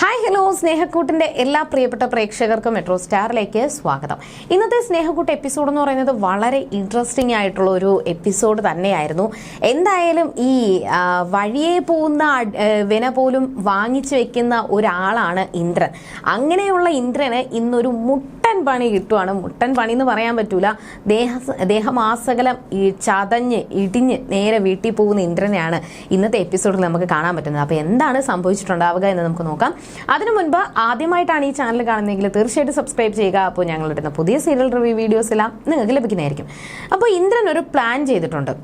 Hi hello സ്നേഹക്കൂട്ടിന്റെ എല്ലാ പ്രിയപ്പെട്ട പ്രേക്ഷകർക്കും മെട്രോ സ്റ്റാറിലേക്ക് സ്വാഗതം. ഇന്നത്തെ സ്നേഹക്കൂട്ട് എപ്പിസോഡ് എന്ന് പറയുന്നത് വളരെ ഇൻട്രസ്റ്റിംഗ് ആയിട്ടുള്ള ഒരു എപ്പിസോഡ് തന്നെയായിരുന്നു. എന്തായാലും ഈ വഴിയെ പോകുന്ന വിന പോലും വാങ്ങിച്ചു വെക്കുന്ന ഒരാളാണ് ഇന്ദ്രൻ. അങ്ങനെയുള്ള ഇന്ദ്രന് ഇന്നൊരു പണി കിട്ടുവാണ്. മുട്ടൻ പണി എന്ന് പറയാൻ പറ്റൂല. ദേഹ ദേഹമാസകലം ഈ ചതഞ്ഞ് ഇടിഞ്ഞ് നേരെ വീട്ടിൽ പോകുന്ന ഇന്ദ്രനെയാണ് ഇന്നത്തെ എപ്പിസോഡിൽ നമുക്ക് കാണാൻ പറ്റുന്നത്. അപ്പോൾ എന്താണ് സംഭവിച്ചിട്ടുണ്ടാവുക എന്ന് നമുക്ക് നോക്കാം. അതിനു മുൻപ് ആദ്യമായിട്ടാണ് ഈ ചാനൽ കാണുന്നതെങ്കിൽ തീർച്ചയായിട്ടും സബ്സ്ക്രൈബ് ചെയ്യുക. അപ്പോൾ ഞങ്ങൾ ഇടുന്ന പുതിയ സീരിയൽ റിവ്യൂ വീഡിയോസ് എല്ലാം നിങ്ങൾക്ക് ലഭിക്കുന്നതായിരിക്കും. അപ്പോൾ ഇന്ദ്രൻ ഒരു പ്ലാൻ ചെയ്തിട്ടുണ്ട്.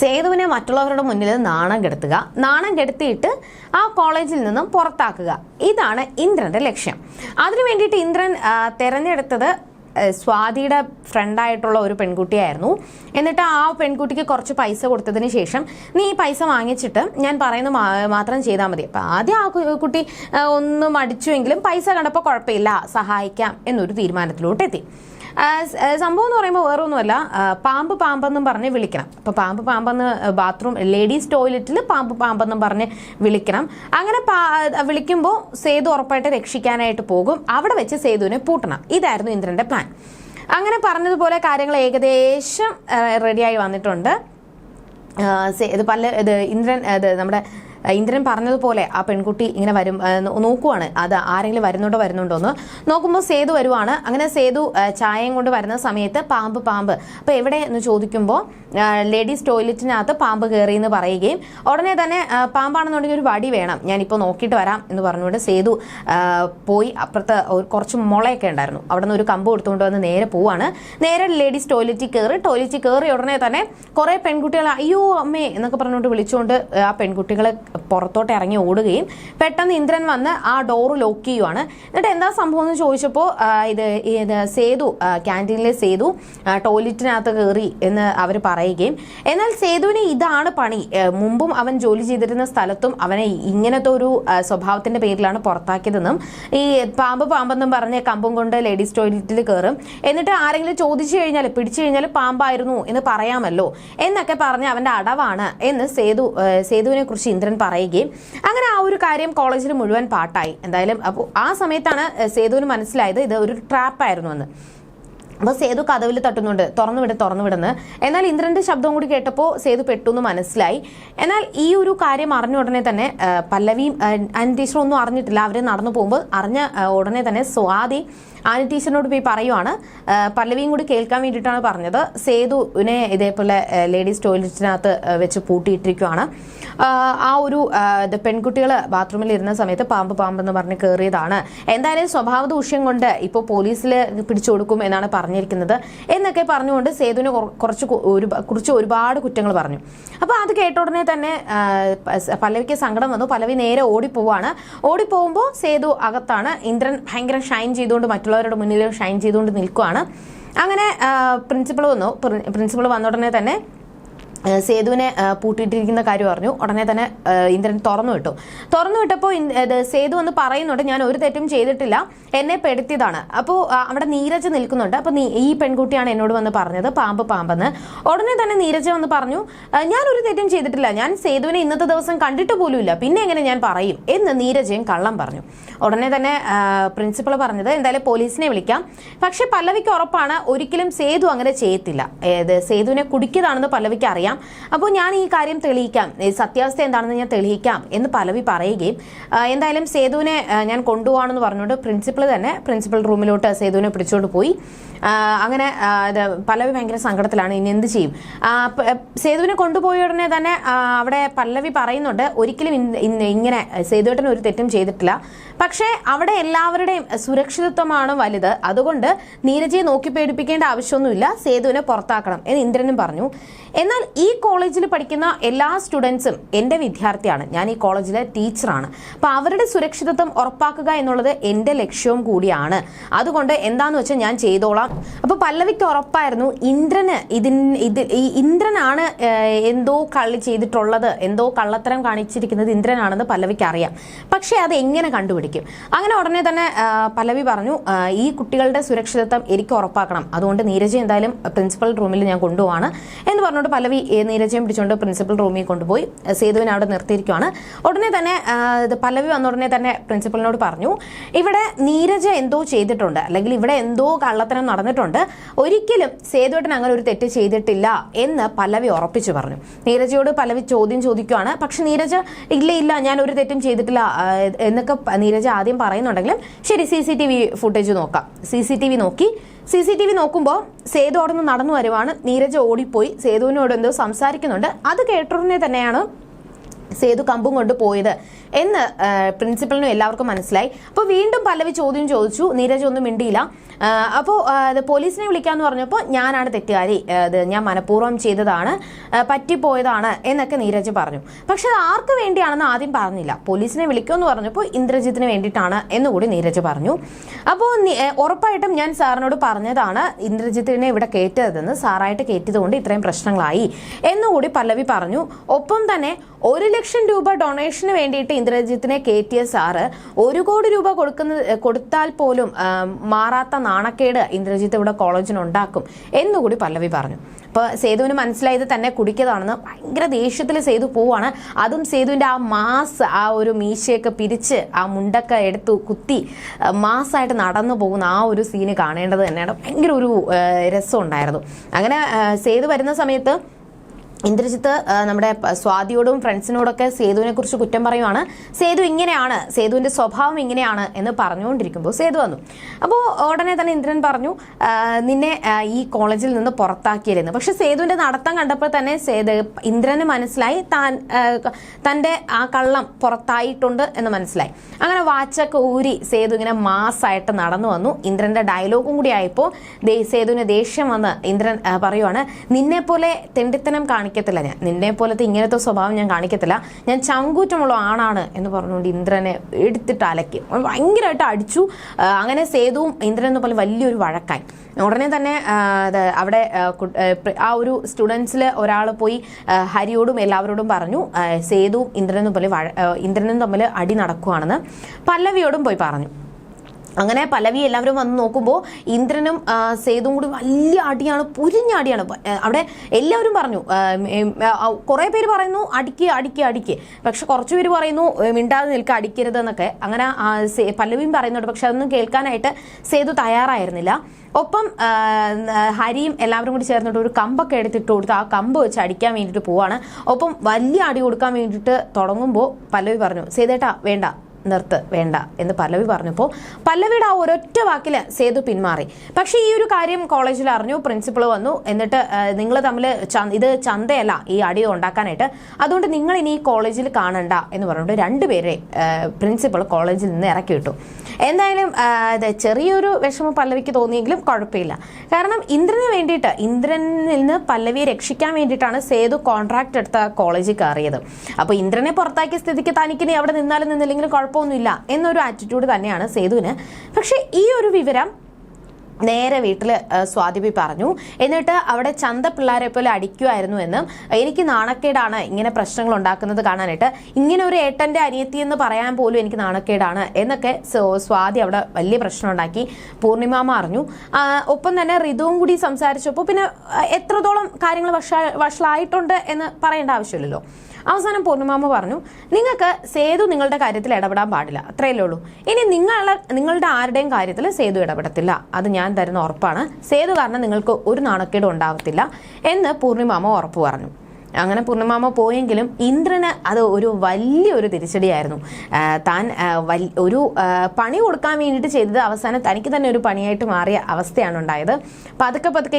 സേതുവിനെ മറ്റുള്ളവരുടെ മുന്നിൽ നാണം കെടുത്തുക നാണം കെടുത്തിയിട്ട് ആ കോളേജിൽ നിന്നും പുറത്താക്കുക. ഇതാണ് ഇന്ദ്രന്റെ ലക്ഷ്യം. അതിനു വേണ്ടിയിട്ട് ഇന്ദ്രൻ തിരഞ്ഞെടുത്തത് സ്വാതിയുടെ ഫ്രണ്ടായിട്ടുള്ള ഒരു പെൺകുട്ടിയായിരുന്നു. എന്നിട്ട് ആ പെൺകുട്ടിക്ക് കുറച്ച് പൈസ കൊടുത്തതിന് ശേഷം നീ ഈ പൈസ വാങ്ങിച്ചിട്ട് ഞാൻ പറയുന്ന മാത്രം ചെയ്താൽ മതി. അപ്പം ആദ്യം ആ കുട്ടി ഒന്നും മടിച്ചുവെങ്കിലും പൈസ കണ്ടപ്പോൾ കുഴപ്പമില്ല. സഹായിക്കാം എന്നൊരു തീരുമാനത്തിലോട്ട് എത്തി സംഭവം എന്ന് പറയുമ്പോൾ വേറെ ഒന്നുമല്ല പാമ്പ് പാമ്പെന്നും പറഞ്ഞ് വിളിക്കണം. അപ്പോൾ പാമ്പ് പാമ്പെന്ന് ബാത്റൂം ലേഡീസ് ടോയ്ലറ്റിൽ പാമ്പ് പാമ്പെന്നും പറഞ്ഞ് വിളിക്കണം. അങ്ങനെ വിളിക്കുമ്പോൾ സേതു ഉറപ്പായിട്ട് രക്ഷിക്കാനായിട്ട് പോകും. അവിടെ വെച്ച് സേതുവിനെ പൂട്ടണം. ഇതായിരുന്നു ഇന്ദ്രന്റെ പ്ലാൻ അങ്ങനെ പറഞ്ഞതുപോലെ കാര്യങ്ങൾ ഏകദേശം റെഡിയായി വന്നിട്ടുണ്ട്. ഇത് പല ഇത് ഇന്ദ്രൻ നമ്മുടെ ഇന്ദ്രൻ പറഞ്ഞതുപോലെ ആ പെൺകുട്ടി ഇങ്ങനെ വരും നോക്കുവാണ്. അത് ആരെങ്കിലും വരുന്നുണ്ടോ വരുന്നുണ്ടോ എന്ന്. നോക്കുമ്പോൾ സേതു വരുവാണ്. അങ്ങനെ സേതു ചായയും കൊണ്ട് വരുന്ന സമയത്ത് പാമ്പ് പാമ്പ്. അപ്പോൾ എവിടെ എന്ന് ചോദിക്കുമ്പോൾ ലേഡീസ് ടോയ്ലറ്റിനകത്ത് പാമ്പ് കയറി എന്ന് പറയുകയും ഉടനെ തന്നെ പാമ്പാണെന്നുണ്ടെങ്കിൽ ഒരു വടി വേണം. ഞാനിപ്പോൾ നോക്കിയിട്ട് വരാം എന്ന് പറഞ്ഞുകൊണ്ട് സേതു പോയി അപ്പുറത്ത് കുറച്ച് മുളയൊക്കെ ഉണ്ടായിരുന്നു. അവിടെ നിന്ന് ഒരു കമ്പ് കൊടുത്തുകൊണ്ട് വന്ന് നേരെ പോവാണ്. നേരെ ലേഡീസ് ടോയ്ലറ്റിൽ കയറി ടോയ്ലറ്റിൽ കയറി ഉടനെ തന്നെ കുറേ പെൺകുട്ടികൾ അയ്യോ അമ്മേ എന്നൊക്കെ പറഞ്ഞുകൊണ്ട് വിളിച്ചുകൊണ്ട് ആ പെൺകുട്ടികൾ പുറത്തോട്ട് ഇറങ്ങി ഓടുകയും പെട്ടെന്ന് ഇന്ദ്രൻ വന്ന് ആ ഡോറ് ലോക്ക് ചെയ്യുവാണ്. എന്നിട്ട് എന്താ സംഭവം എന്ന് ചോദിച്ചപ്പോൾ ഇത് ഇത് സേതു ക്യാന്റീനിലെ സേതു ടോയ്ലറ്റിനകത്ത് കയറി എന്ന് അവർ പറയുകയും എന്നാൽ സേതുവിന് ഇതാണ് പണി. മുമ്പും അവൻ ജോലി ചെയ്തിരുന്ന സ്ഥലത്തും അവനെ ഇങ്ങനത്തെ ഒരു സ്വഭാവത്തിന്റെ പേരിലാണ് പുറത്താക്കിയതെന്നും ഈ പാമ്പ് പാമ്പെന്നും പറഞ്ഞ് കമ്പും കൊണ്ട് ലേഡീസ് ടോയ്ലറ്റിൽ കയറും എന്നിട്ട് ആരെങ്കിലും ചോദിച്ചു കഴിഞ്ഞാൽ പിടിച്ചു കഴിഞ്ഞാൽ പാമ്പായിരുന്നു എന്ന് പറയാമല്ലോ. എന്നൊക്കെ പറഞ്ഞ് അവന്റെ അടവാണ്. എന്ന് സേതു സേതുവിനെ കുറിച്ച് ഇന്ദ്രൻ പറയുകയും അങ്ങനെ ആ ഒരു കാര്യം കോളേജിൽ മുഴുവൻ പാട്ടായി. എന്തായാലും അപ്പോൾ ആ സമയത്താണ് സേതുവിന് മനസ്സിലായത് ഇത് ഒരു ട്രാപ്പായിരുന്നു എന്ന്. അപ്പോൾ സേതു കഥവിൽ തട്ടുന്നുണ്ട് തുറന്നു വിട് തുറന്നു എന്നാൽ ഇന്ദ്രന്റെ ശബ്ദം കൂടി കേട്ടപ്പോൾ സേതു പെട്ടു എന്ന് മനസ്സിലായി. എന്നാൽ ഈ ഒരു കാര്യം അറിഞ്ഞ ഉടനെ തന്നെ പല്ലവിയും ആനി ഒന്നും അറിഞ്ഞിട്ടില്ല. അവർ നടന്നു പോകുമ്പോൾ അറിഞ്ഞ ഉടനെ തന്നെ സ്വാതി ആനി ടീച്ചറിനോട് പോയി പറയുവാണ്. പല്ലവിയും കൂടി കേൾക്കാൻ വേണ്ടിയിട്ടാണ് പറഞ്ഞത്. സേതുവിനെ ഇതേപോലെ ലേഡീസ് ടോയ്ലറ്റിനകത്ത് വെച്ച് പൂട്ടിയിട്ടിരിക്കുവാണ്. ആ, ഒരു പെൺകുട്ടികൾ ബാത്റൂമിൽ ഇരുന്ന സമയത്ത് പാമ്പ് പാമ്പെന്ന് പറഞ്ഞ് കയറിയതാണ് എന്തായാലും സ്വഭാവ ദൂഷ്യം കൊണ്ട് ഇപ്പോൾ പോലീസിൽ പിടിച്ചു കൊടുക്കും എന്നാണ് പറഞ്ഞിരിക്കുന്നത്. എന്നൊക്കെ പറഞ്ഞുകൊണ്ട് സേതുവിന് കുറ- കുറച്ച് ഒരു കുറിച്ച് ഒരുപാട് കുറ്റങ്ങൾ പറഞ്ഞു. അപ്പോൾ അത് കേട്ട ഉടനെ തന്നെ പല്ലവിക്ക് സങ്കടം വന്നു. പല്ലവി നേരെ ഓടിപ്പോവാണ്. ഓടിപ്പോകുമ്പോൾ സേതു അകത്താണ്. ഇന്ദ്രൻ ഭയങ്കര ഷൈൻ ചെയ്തുകൊണ്ട് മറ്റുള്ളവരുടെ മുന്നിൽ ഷൈൻ ചെയ്തുകൊണ്ട് നിൽക്കുവാണ്. അങ്ങനെ പ്രിൻസിപ്പൾ വന്നു. പ്രിൻസിപ്പൾ വന്ന ഉടനെ തന്നെ സേതുവിനെ പൂട്ടിയിട്ടിരിക്കുന്ന കാര്യം അറിഞ്ഞു. ഉടനെ തന്നെ ഇന്ദ്രൻ തുറന്നു വിട്ടു. തുറന്നു വിട്ടപ്പോൾ സേതു എന്ന് പറയുന്നുണ്ട് ഞാൻ ഒരു തെറ്റും ചെയ്തിട്ടില്ല. എന്നെ പെടുത്തിയതാണ്. അപ്പോൾ അവിടെ നീരജ് നിൽക്കുന്നുണ്ട്. അപ്പോൾ ഈ പെൺകുട്ടിയാണ് എന്നോട് വന്ന് പറഞ്ഞത് പാമ്പ് പാമ്പെന്ന്. ഉടനെ തന്നെ നീരജ് വന്ന് പറഞ്ഞു ഞാൻ ഒരു തെറ്റും ചെയ്തിട്ടില്ല. ഞാൻ സേതുവിനെ ഇന്നത്തെ ദിവസം കണ്ടിട്ട് പോലുമില്ല പിന്നെ എങ്ങനെ ഞാൻ പറയും? എന്ന് നീരജയും കള്ളം പറഞ്ഞു. ഉടനെ തന്നെ പ്രിൻസിപ്പൾ പറഞ്ഞത് എന്തായാലും പോലീസിനെ വിളിക്കാം. പക്ഷെ പല്ലവിക്ക് ഉറപ്പാണ് ഒരിക്കലും സേതു അങ്ങനെ ചെയ്യത്തില്ല. സേതുവിനെ കുടിക്കതാണെന്ന് പല്ലവിക്ക് അറിയാം. അപ്പോൾ ഞാൻ ഈ കാര്യം തെളിയിക്കാം. സത്യാവസ്ഥ എന്താണെന്ന് ഞാൻ തെളിയിക്കാം എന്ന് പലവി പറയുകയും എന്തായാലും സേതുവിനെ ഞാൻ കൊണ്ടുപോകാണെന്ന് പറഞ്ഞുകൊണ്ട് പ്രിൻസിപ്പൾ തന്നെ പ്രിൻസിപ്പൽ റൂമിലോട്ട് സേതുവിനെ പിടിച്ചുകൊണ്ട് പോയി. അങ്ങനെ പല്ലവി ഭയങ്കര സങ്കടത്തിലാണ്. ഇനി എന്ത് ചെയ്യും? സേതുവിനെ കൊണ്ടുപോയ ഉടനെ തന്നെ അവിടെ പല്ലവി പറയുന്നുണ്ട് ഒരിക്കലും ഇങ്ങനെ സേതുവേട്ടൻ ഒരു തെറ്റും ചെയ്തിട്ടില്ല. പക്ഷേ അവിടെ എല്ലാവരുടെയും സുരക്ഷിതത്വമാണ് വലുത്. അതുകൊണ്ട് നീരജയെ നോക്കി പേടിപ്പിക്കേണ്ട ആവശ്യമൊന്നുമില്ല. സേതുവിനെ പുറത്താക്കണം എന്ന് ഇന്ദ്രനും പറഞ്ഞു. എന്നാൽ ഈ കോളേജിൽ പഠിക്കുന്ന എല്ലാ സ്റ്റുഡൻസും എന്റെ വിദ്യാർത്ഥിയാണ്. ഞാൻ ഈ കോളേജിലെ ടീച്ചറാണ്. അപ്പം അവരുടെ സുരക്ഷിതത്വം ഉറപ്പാക്കുക എന്നുള്ളത് എന്റെ ലക്ഷ്യവും കൂടിയാണ്. അതുകൊണ്ട് എന്താന്ന് വെച്ചാൽ ഞാൻ ചെയ്തോളാം. അപ്പൊ പല്ലവിക്ക് ഉറപ്പായിരുന്നു ഇന്ദ്രന് ഇതിൻ ഇത് ഇന്ദ്രനാണ് എന്തോ കള്ളി ചെയ്തിട്ടുള്ളത് എന്തോ കള്ളത്തരം കാണിച്ചിരിക്കുന്നത് ഇന്ദ്രനാണെന്ന് പല്ലവിക്ക് അറിയാം. പക്ഷേ അത് എങ്ങനെ കണ്ടുപിടിക്കും? അങ്ങനെ ഉടനെ തന്നെ പല്ലവി പറഞ്ഞു ഈ കുട്ടികളുടെ സുരക്ഷിതത്വം എനിക്ക് ഉറപ്പാക്കണം. അതുകൊണ്ട് നീരജ എന്തായാലും പ്രിൻസിപ്പൽ റൂമിൽ ഞാൻ കൊണ്ടുപോവാണ് എന്ന് പറഞ്ഞുകൊണ്ട് പല്ലവി നീരജയും പിടിച്ചുകൊണ്ട് പ്രിൻസിപ്പൽ റൂമിൽ കൊണ്ടുപോയി. സേതുവിനെ അവിടെ നിർത്തിയിരിക്കുവാണ്. ഉടനെ തന്നെ പല്ലവി വന്ന ഉടനെ തന്നെ പ്രിൻസിപ്പലിനോട് പറഞ്ഞു ഇവിടെ നീരജ എന്തോ ചെയ്തിട്ടുണ്ട് അല്ലെങ്കിൽ ഇവിടെ എന്തോ കള്ളത്തരം നടന്നിട്ടുണ്ട് ഒരിക്കലും സേതുവേട്ടൻ അങ്ങനെ ഒരു തെറ്റ് ചെയ്തിട്ടില്ല എന്ന് പല്ലവി ഉറപ്പിച്ചു പറഞ്ഞു. നീരജയോട് പല്ലവി ചോദ്യം ചോദിക്കുകയാണ് പക്ഷെ നീരജ ഇല്ല ഇല്ല ഞാൻ ഒരു തെറ്റും ചെയ്തിട്ടില്ല എന്നൊക്കെ നീരജ ആദ്യം പറയുന്നുണ്ടെങ്കിലും ശരി C C T V footage നോക്കാം. സി സി ടി വി നോക്കി. സി സി ടി വി നോക്കുമ്പോൾ സേതു അവിടെ നിന്ന് നടന്നു വരുവാണ്. നീരജ് ഓടിപ്പോയി. സേതുവിനോട് എന്തോ സംസാരിക്കുന്നുണ്ട്. അത് കേട്ടുടനെ തന്നെയാണ് സേതു കമ്പും കൊണ്ട് പോയത്. എന്ന് പ്രിൻസിപ്പലിനും എല്ലാവർക്കും മനസ്സിലായി. അപ്പോൾ വീണ്ടും പല്ലവി ചോദ്യം ചോദിച്ചു. നീരജ് ഒന്നും മിണ്ടിയില്ല. അപ്പോൾ പോലീസിനെ വിളിക്കാന്ന് പറഞ്ഞപ്പോൾ ഞാനാണ് തെറ്റുകാരി. ഇത് ഞാൻ മനഃപൂർവം ചെയ്തതാണ് പറ്റിപ്പോയതാണ് എന്നൊക്കെ നീരജ് പറഞ്ഞു. പക്ഷെ അത് ആർക്ക് വേണ്ടിയാണെന്ന് ആദ്യം പറഞ്ഞില്ല. പോലീസിനെ വിളിക്കുമെന്ന് പറഞ്ഞപ്പോൾ ഇന്ദ്രജിത്തിന് വേണ്ടിയിട്ടാണ് എന്നുകൂടി നീരജ് പറഞ്ഞു. അപ്പോൾ ഉറപ്പായിട്ടും ഞാൻ സാറിനോട് പറഞ്ഞതാണ് ഇന്ദ്രജിത്തിനെ ഇവിടെ കയറ്റതെന്ന് സാറായിട്ട് കയറ്റിയതുകൊണ്ട് ഇത്രയും പ്രശ്നങ്ങളായി. എന്നുകൂടി പല്ലവി പറഞ്ഞു. ഒപ്പം തന്നെ ഒരു ലക്ഷം രൂപ ഡൊണേഷന് വേണ്ടിയിട്ട് ഇന്ദ്രജിത്തിനെ കയറ്റിയ ആറ് ഒരു കോടി രൂപ കൊടുക്കുന്ന കൊടുത്താൽ പോലും മാറാത്ത നാണക്കേട് ഇന്ദ്രജിത്ത് ഇവിടെ കോളേജിനുണ്ടാക്കും എന്നുകൂടി പല്ലവി പറഞ്ഞു. അപ്പോൾ സേതുവിന് മനസ്സിലായത് തന്നെ കുടിക്കതാണെന്ന് ഭയങ്കര ദേഷ്യത്തിൽ സേതു പോവാണ്. അതും സേതുവിന്റെ ആ മാസ് ആ ഒരു മീശയൊക്കെ പിരിച്ച് ആ മുണ്ടൊക്കെ എടുത്തു കുത്തി മാസായിട്ട് നടന്നു പോകുന്ന ആ ഒരു സീന് കാണേണ്ടത് തന്നെയാണ്. ഭയങ്കര ഒരു രസം ഉണ്ടായിരുന്നു. അങ്ങനെ സേതു വരുന്ന സമയത്ത് ഇന്ദ്രജിത്ത് നമ്മുടെ സ്വാതിയോടും ഫ്രണ്ട്സിനോടൊക്കെ സേതുവിനെ കുറിച്ച് കുറ്റം പറയുവാണ്. സേതു ഇങ്ങനെയാണ് സേതുവിന്റെ സ്വഭാവം ഇങ്ങനെയാണ് എന്ന് പറഞ്ഞുകൊണ്ടിരിക്കുമ്പോൾ സേതു വന്നു. അപ്പോൾ ഉടനെ തന്നെ ഇന്ദ്രൻ പറഞ്ഞു നിന്നെ ഈ കോളേജിൽ നിന്ന് പുറത്താക്കിയിരുന്നു പക്ഷെ സേതുവിന്റെ നടത്തം കണ്ടപ്പോൾ തന്നെ സേതു ഇന്ദ്രന് മനസ്സിലായി താൻ തന്റെ ആ കള്ളം പുറത്തായിട്ടുണ്ട് എന്ന് മനസ്സിലായി. അങ്ങനെ വാച്ചൊക്കെ ഊരി സേതു ഇങ്ങനെ മാസായിട്ട് നടന്നു വന്നു. ഇന്ദ്രന്റെ ഡയലോഗും കൂടി ആയപ്പോൾ സേതുവിന് ദേഷ്യം വന്ന് ഇന്ദ്രൻ പറയുവാണ് നിന്നെ പോലെ തെണ്ടിത്തനം കാണിക്കത്തില്ല ഞാൻ. നിന്നെ പോലത്തെ ഇങ്ങനത്തെ സ്വഭാവം ഞാൻ കാണിക്കത്തില്ല. ഞാൻ ചങ്കൂറ്റമുള്ള ആണാണ് എന്ന് പറഞ്ഞുകൊണ്ട് ഇന്ദ്രനെ എടുത്തിട്ട് അലക്കി. ഭയങ്കരമായിട്ട് അടിച്ചു. അങ്ങനെ സേതുവും ഇന്ദ്രനെ പോലെ വലിയൊരു വഴക്കായി. ഉടനെ തന്നെ അവിടെ ആ, ഒരു സ്റ്റുഡൻസിൽ ഒരാൾ പോയി ഹരിയോടും എല്ലാവരോടും പറഞ്ഞു സേതുവും ഇന്ദ്രനും പോലെ ഇന്ദ്രനും തമ്മിൽ അടി നടക്കുവാണെന്ന് പല്ലവിയോടും പോയി പറഞ്ഞു. അങ്ങനെ പലവി എല്ലാവരും വന്ന് നോക്കുമ്പോൾ ഇന്ദ്രനും സേതും കൂടി വലിയ അടിയാണ് പുരിഞ്ഞടിയാണ് അവിടെ എല്ലാവരും പറഞ്ഞു കുറേ പേര് പറയുന്നു അടിക്ക് അടിക്ക് അടിക്ക്. പക്ഷെ കുറച്ച് പേര് പറയുന്നു മിണ്ടാതെ നിൽക്കുക അടിക്കരുത് എന്നൊക്കെ. അങ്ങനെ പലവിയും പറയുന്നുണ്ട്. പക്ഷെ അതൊന്നും കേൾക്കാനായിട്ട് സേതു തയ്യാറായിരുന്നില്ല. ഒപ്പം ഹരിയും എല്ലാവരും കൂടി ചേർന്നിട്ട് ഒരു കമ്പൊക്കെ എടുത്തിട്ട് കൊടുത്ത് ആ കമ്പ് വെച്ച് അടിക്കാൻ വേണ്ടിയിട്ട് പോവാണ്. ഒപ്പം വലിയ അടി കൊടുക്കാൻ വേണ്ടിയിട്ട് തുടങ്ങുമ്പോൾ പലവി പറഞ്ഞു സേതേട്ടാ വേണ്ട. നിർത്ത് വേണ്ട എന്ന് പല്ലവി പറഞ്ഞപ്പോൾ പല്ലവിയുടെ ആ ഒരൊറ്റ വാക്കിൽ സേതു പിന്മാറി. പക്ഷേ ഈ ഒരു കാര്യം കോളേജിൽ അറിഞ്ഞു പ്രിൻസിപ്പൾ വന്നു എന്നിട്ട് നിങ്ങൾ തമ്മിൽ ഇത് ചന്തയല്ല ഈ അടി ഉണ്ടാക്കാനായിട്ട്. അതുകൊണ്ട് നിങ്ങൾ ഇനി ഈ കോളേജിൽ കാണണ്ട എന്ന് പറഞ്ഞിട്ട് രണ്ടുപേരെ പ്രിൻസിപ്പൾ കോളേജിൽ നിന്ന് ഇറക്കി വിട്ടു. എന്തായാലും ചെറിയൊരു വിഷമം പല്ലവിക്ക് തോന്നിയെങ്കിലും കുഴപ്പമില്ല. കാരണം ഇന്ദ്രന് വേണ്ടിയിട്ട് ഇന്ദ്രനിൽ നിന്ന് പല്ലവിയെ രക്ഷിക്കാൻ വേണ്ടിയിട്ടാണ് സേതു കോൺട്രാക്ട് എടുത്ത കോളേജിൽ കയറിയത്. അപ്പോൾ ഇന്ദ്രനെ പുറത്താക്കിയ സ്ഥിതിക്ക് തനിക്കിനി അവിടെ നിന്നാലും നിന്നില്ലെങ്കിലും കുഴപ്പമൊന്നുമില്ല എന്നൊരു ആറ്റിറ്റ്യൂഡ് തന്നെയാണ് സേതുവിന്. പക്ഷേ ഈ ഒരു വിവരം നേരെ വീട്ടിൽ സ്വാതിപി പറഞ്ഞു. എന്നിട്ട് അവിടെ ചന്ത പിള്ളേരെ പോലെ അടിക്കുമായിരുന്നു എന്നും. എനിക്ക് നാണക്കേടാണ് ഇങ്ങനെ പ്രശ്നങ്ങൾ ഉണ്ടാക്കുന്നത് കാണാനായിട്ട്. ഇങ്ങനെ ഒരു ഏട്ടന്റെ അനിയത്തി എന്ന് പറയാൻ പോലും എനിക്ക് നാണക്കേടാണ് എന്നൊക്കെ സ്വ- സ്വാതി അവിടെ വലിയ പ്രശ്നം ഉണ്ടാക്കി. പൂർണിമാമ അറിഞ്ഞു. ഒപ്പം തന്നെ ഋതുവും കൂടി സംസാരിച്ചപ്പോൾ പിന്നെ എത്രത്തോളം കാര്യങ്ങൾ വഷ വഷളായിട്ടുണ്ട് എന്ന് പറയേണ്ട ആവശ്യമില്ലല്ലോ. അവസാനം പൂർണിമാമ പറഞ്ഞു നിങ്ങൾക്ക് സേതു നിങ്ങളുടെ കാര്യത്തിൽ ഇടപെടാൻ പാടില്ല. അത്രയല്ലേ ഉള്ളൂ. ഇനി നിങ്ങളെ നിങ്ങളുടെ ആരുടെയും കാര്യത്തിൽ സേതു ഇടപെടത്തില്ല. അത് ഞാൻ തരുന്ന ഉറപ്പാണ്. സേതു കാരണം നിങ്ങൾക്ക് ഒരു നാണക്കേടും ഉണ്ടാകത്തില്ല എന്ന് പൂർണിമാമ ഉറപ്പ് പറഞ്ഞു. അങ്ങനെ പൂർണമാമ പോയെങ്കിലും ഇന്ദ്രന് അത് ഒരു വലിയൊരു തിരിച്ചടിയായിരുന്നു. താൻ ഒരു പണി കൊടുക്കാൻ വേണ്ടിയിട്ട് ചെയ്തത് അവസാനം തനിക്ക് തന്നെ ഒരു പണിയായിട്ട് മാറിയ അവസ്ഥയാണ് ഉണ്ടായത്. പതുക്കെ പതുക്കെ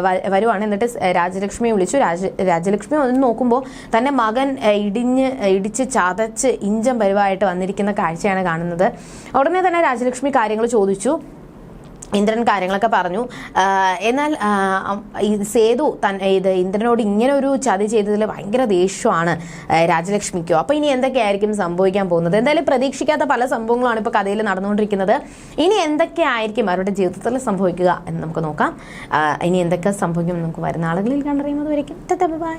വ- വരുവാണ്. എന്നിട്ട് രാജലക്ഷ്മിയെ വിളിച്ചു. രാജ രാജലക്ഷ്മി ഒന്ന് നോക്കുമ്പോൾ തന്റെ മകൻ ഇടിഞ്ഞ് ഇടിച്ച് ചതച്ച് ഇഞ്ചം പരുവായിട്ട് വന്നിരിക്കുന്ന കാഴ്ചയാണ് കാണുന്നത്. ഉടനെ തന്നെ രാജലക്ഷ്മി കാര്യങ്ങൾ ചോദിച്ചു. ഇന്ദ്രൻ കാര്യങ്ങളൊക്കെ പറഞ്ഞു. എന്നാൽ ഈ സേതു തൻ ഇത് ഇന്ദ്രനോട് ഇങ്ങനെ ഒരു ചതി ചെയ്തതിൽ ഭയങ്കര ദേഷ്യമാണ് രാജലക്ഷ്മിക്കോ. അപ്പോൾ ഇനി എന്തൊക്കെയായിരിക്കും സംഭവിക്കാൻ പോകുന്നത്? എന്തായാലും പ്രതീക്ഷിക്കാത്ത പല സംഭവങ്ങളാണ് ഇപ്പോൾ കഥയിൽ നടന്നുകൊണ്ടിരിക്കുന്നത്. ഇനി എന്തൊക്കെയായിരിക്കും അവരുടെ ജീവിതത്തിൽ സംഭവിക്കുക എന്ന് നമുക്ക് നോക്കാം. ഇനി എന്തൊക്കെ സംഭവിക്കും നമുക്ക് വരുന്ന ആളുകളിൽ കണ്ടറിയുന്നത് വരയ്ക്കും. ബൈ.